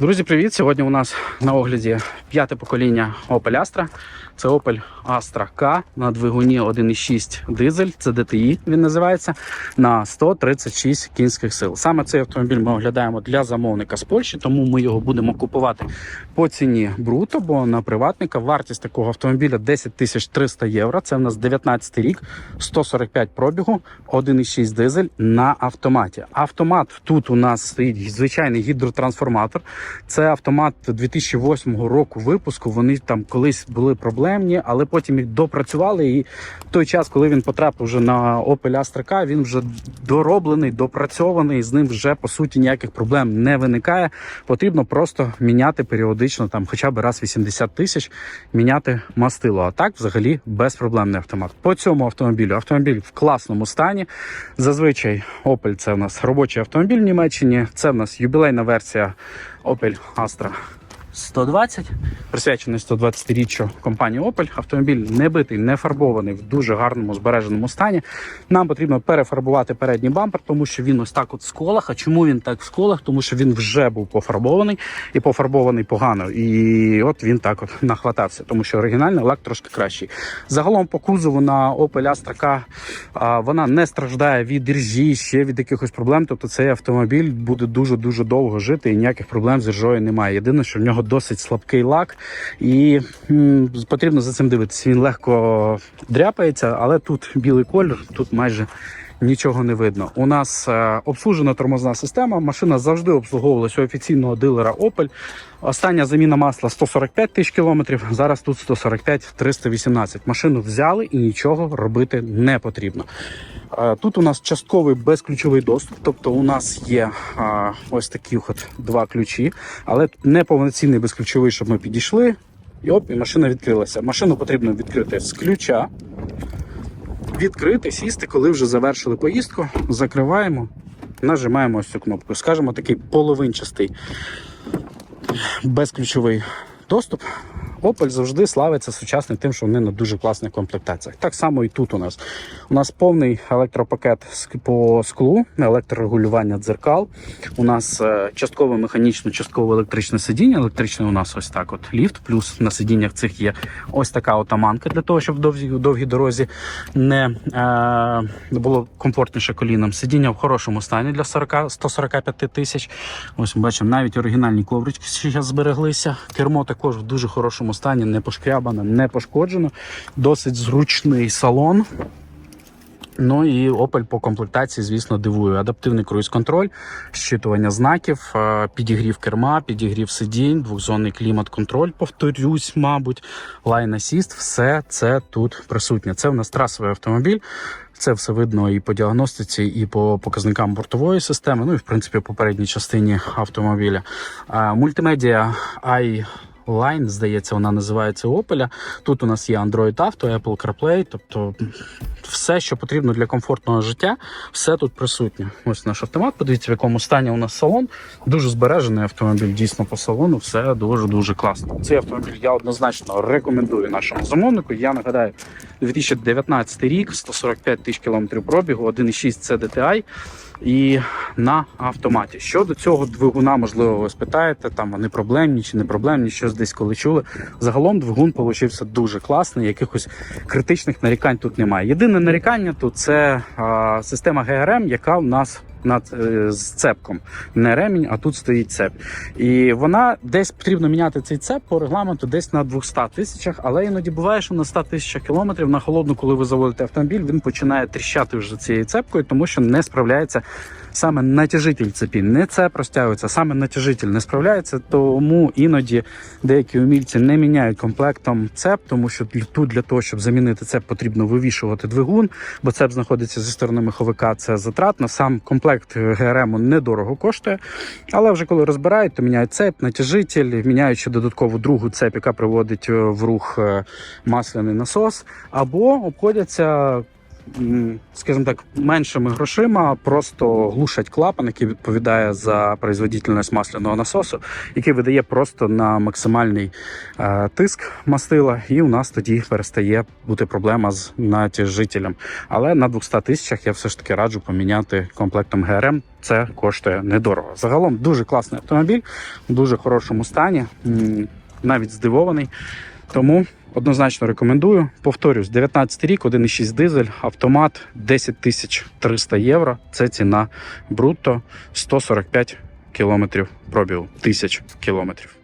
Друзі, привіт! Сьогодні у нас на огляді п'яте покоління Opel Astra. Це Opel Astra K на двигуні 1.6 дизель, це DTI він називається, на 136 кінських сил. Саме цей автомобіль ми оглядаємо для замовника з Польщі, тому ми його будемо купувати по ціні бруто, бо на приватника вартість такого автомобіля 10 тисяч 300 євро. Це в нас 19 рік, 145 пробігу, 1.6 дизель на автоматі. Автомат тут у нас стоїть звичайний гідротрансформатор. Це автомат 2008 року випуску. Вони там колись були проблемні, але потім їх допрацювали. І в той час, коли він потрапив вже на Opel Astra K, він вже дороблений, допрацьований. З ним вже по суті ніяких проблем не виникає. Потрібно просто міняти періодично, там, хоча б раз 80 тисяч, міняти мастило. А так, взагалі, безпроблемний автомат. По цьому автомобілю автомобіль в класному стані. Зазвичай Opel це в нас робочий автомобіль в Німеччині. Це в нас юбілейна версія Opel Astra 120, присвячений 120-річчю компанії Opel. Автомобіль не битий, не фарбований в дуже гарному збереженому стані. Нам потрібно перефарбувати передній бампер, тому що він ось так от в сколах. А чому він так в сколах? Тому що він вже був пофарбований і пофарбований погано. І от він так от нахватався, тому що оригінальний лак трошки кращий. Загалом по кузову на Opel Astra K, вона не страждає від ржі, ще від якихось проблем. Тобто цей автомобіль буде дуже дуже довго жити і ніяких проблем з ржою немає. Єдине, що в нього досить слабкий лак, і потрібно за цим дивитися. Він легко дряпається, але тут білий колір, тут майже. Нічого не видно. У нас е, обслужена тормозна система. Машина завжди обслуговувалася у офіційного дилера Opel. Остання заміна масла 145 тисяч кілометрів. Зараз тут 145 318. Машину взяли і нічого робити не потрібно. Е, Тут у нас частковий безключовий доступ, тобто у нас є е, ось такі от два ключі, але не повноцінний безключовий, щоб ми підійшли. І оп, і машина відкрилася. Машину потрібно відкрити з ключа, відкрити, сісти, коли вже завершили поїздку. Закриваємо, нажимаємо ось цю кнопку. Скажемо, такий половинчастий безключовий доступ. Opel завжди славиться сучасним тим, що вони на дуже класних комплектаціях. Так само і тут у нас. У нас повний електропакет по склу, електрорегулювання дзеркал. У нас е, частково механічно, частково електричне сидіння. Електричне у нас ось так: от ліфт. Плюс на сидіннях цих є ось така отаманка для того, щоб в довгій, дорозі не е, було комфортніше колінам. Сидіння в хорошому стані для 40, 145 тисяч. Ось ми бачимо, навіть оригінальні коврички збереглися. Кермо також в дуже хорошому стані, не пошкрябане, не пошкоджено. Досить зручний салон. Ну і Opel по комплектації, звісно, дивує. Адаптивний круїз-контроль, щитування знаків, е, підігрів керма, підігрів сидінь, двохзонний клімат-контроль, повторюсь, мабуть, Line Assist, все це тут присутнє. Це в нас трасовий автомобіль. Це все видно і по діагностиці, і по показникам бортової системи, ну і в принципі по передній частині автомобіля. Е, Мультимедіа i Line, здається, вона називається Opel. Тут у нас є Android Auto, Apple CarPlay, тобто все, що потрібно для комфортного життя, все тут присутнє. Ось наш автомат. Подивіться, в якому стані у нас салон. Дуже збережений автомобіль, дійсно по салону, все дуже дуже класно. Цей автомобіль я однозначно рекомендую нашому замовнику. Я нагадаю, 2019 рік, 145 тисяч кілометрів пробігу, 1,6 CDTI і на автоматі. Щодо цього двигуна, можливо, ви спитаєте, там вони проблемні чи не проблемні, щось десь коли чули. Загалом двигун получився дуже класний, якихось критичних нарікань тут немає. Єдине нарікання тут це а, система ГРМ, яка у нас над е, з цепком. Не ремінь, а тут стоїть цеп. І вона десь потрібно міняти цей цеп по регламенту десь на 200 тисячах, але іноді буває, що на 100 тисячах кілометрів на холодну, коли ви заводите автомобіль, він починає тріщати вже цією цепкою, тому що не справляється саме натяжитель цепі. Не цеп розтягується, саме натяжитель не справляється. Тому іноді деякі умільці не міняють комплектом цеп, тому що тут для того, щоб замінити цеп, потрібно вивішувати двигун, бо цеп знаходиться зі сторони маховика. Це затратно. Сам комплект ГРМ недорого коштує. Але вже коли розбирають, то міняють цеп, натяжитель, міняють ще додаткову другу цеп, яка приводить е, в рух е, масляний насос, або обходяться скажімо так, меншими грошима просто глушать клапан, який відповідає за производительність масляного насосу, який видає просто на максимальний е, тиск мастила, і у нас тоді перестає бути проблема з натяжителем. Але на 200 тисячах я все ж таки раджу поміняти комплектом ГРМ. Це коштує недорого. Загалом дуже класний автомобіль, в дуже хорошому стані, навіть здивований. Тому однозначно рекомендую. Повторюсь, 19 рік, 1,6 дизель, автомат 10 тисяч 300 євро. Це ціна брутто 145 кілометрів пробігу, тисяч кілометрів.